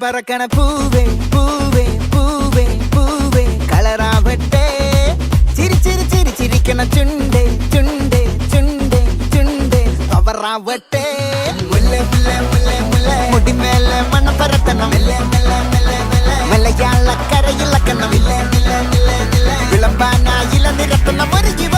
பரபரக்கன பூவே பூவே பூவே பூவே கலராவட்டே. சிரி சிரி சிரி சிரிக்கன சுண்டே சுண்டே சுண்டே சுண்டே பவராவட்டே முல்ல முல்ல முல்ல முல்ல. முடி மேல மன பரத்தனம் மெல்ல மெல்ல மெல்ல மெல்ல. மெல்லையால கரையில் கண்ணம் இல்ல நில நில நில விளம்பானா இள நிறத்தனம் ஒரு இவ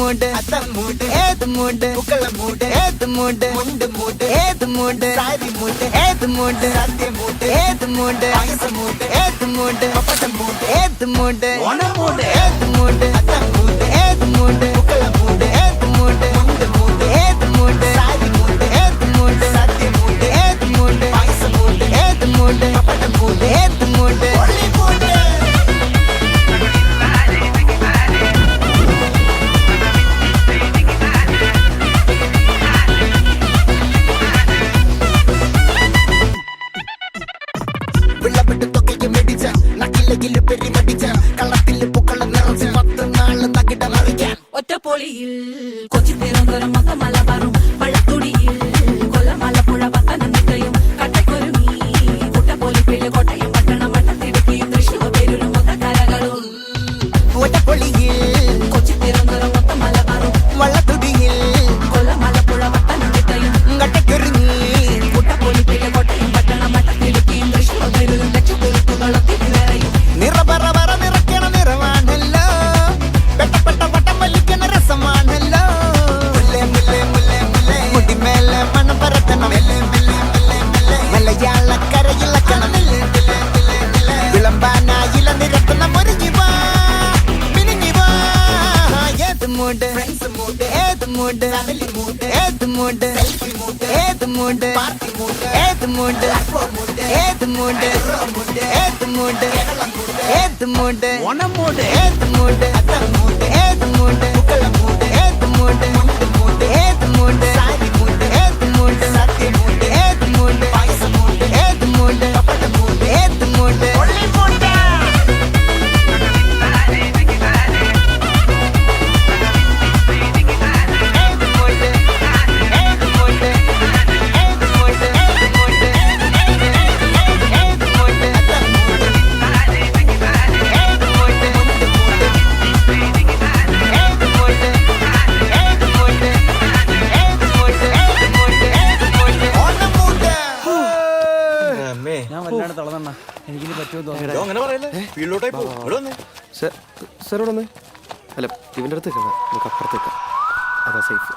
மூடு அத்தான் மூடு ஏது மூடு புக்கல மூடு ஏது மூடு முண்டு மூடு ஏது மூடு சாரி மூடு ஏது மூடு சத்திய மூடு ஏது மூடு அகச மூடு ஏது மூடு பப்பட்ட மூடு ஏது மூடு ஒன மூடு ஏது மூடு அத்தான் மூடு ஏது மூடு புக்கல மூடு ஏது மூடு முண்டு மூடு ஏது மூடு சாரி மூடு ஏது மூடு சத்திய மூடு ஏது மூடு அகச மூடு ஏது மூடு பப்பட்ட மூடு ஏது மூடு ஒளியில் கொச்சி பெருங்கரம் மக்க மலை வரும் பழத்துடியில் மூடு. ஏது மூடு. ஏது மூடு. ஏது மூடு. ஏது மூடு. ஏது மூடு. ஏது மூடு. ஏது மூடு. ஏது மூடு. ഞാൻ വല്ലാണ്ട് എനിക്കിനി പറ്റുമെന്ന് തോന്നുന്നു അങ്ങനെ പറയല്ലേ? ഫീൽഡിലോട്ടായി പോകും ഇവിടെ വന്നേ സാർ ഇവിടെ അല്ല ഇവന്റെ അടുത്ത് നിൽക്കണം നമുക്ക് അപ്പുറത്തേക്കാം അതാ സേഫ്.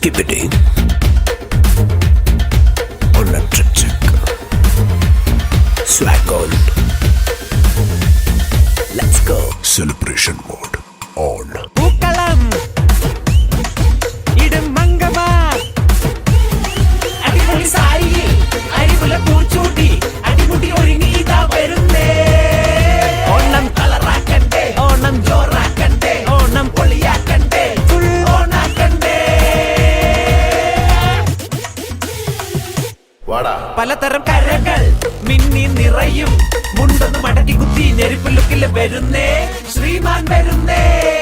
Skippity. പലതരം കരകൾ മിന്നി നിറയും മുണ്ടൊന്ന് മടക്കി കുത്തി ഞെരുപ്പ് ലുക്കിൽ വരുന്നേ. ശ്രീമാൻ വരുന്നേ.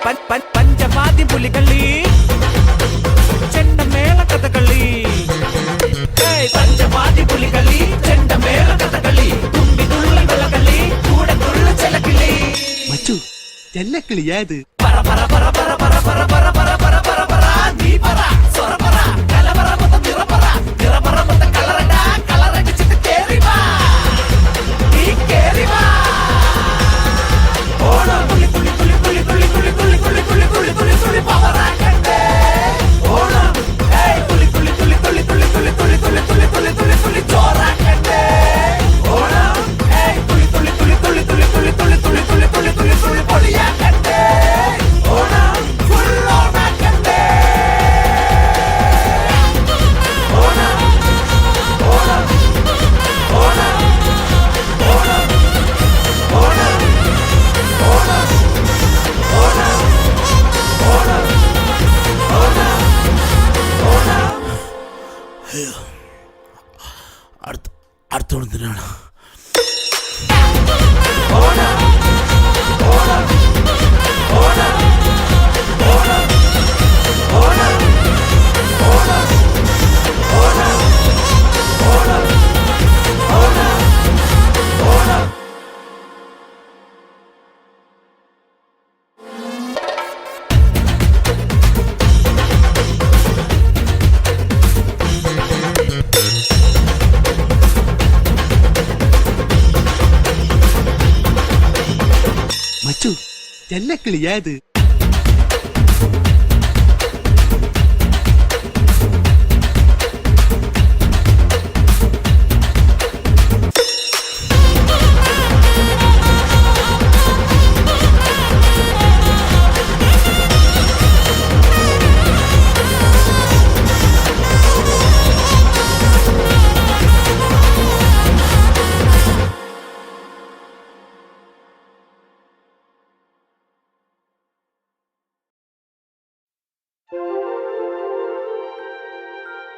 പഞ്ചവാദ്യ പുലികളി ചെണ്ടമേള കഥകളി പഞ്ചവാദി പുലികളി ചെണ്ടമേള കഥകളി തുമ്പി തുള്ളൽ വെള്ളകളി കൂടെ തുള്ള ചെലക്കിളി മച്ചു ചെല്ലക്കിളിയായത് പറ പറ പറ പറ പറ പറ പറ പറ പറ പറ പറ നീ പറ ചെല്ലക്കിളിയാത്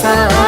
三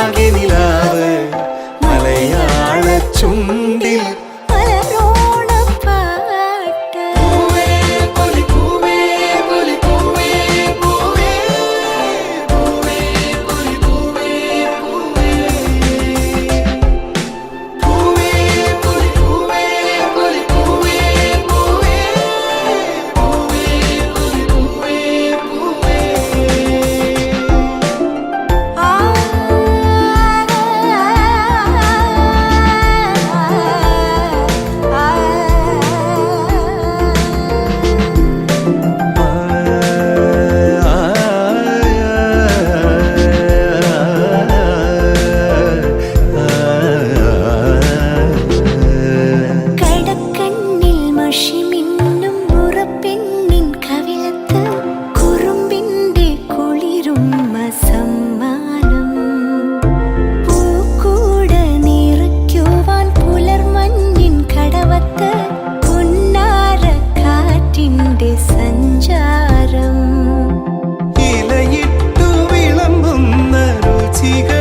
siga.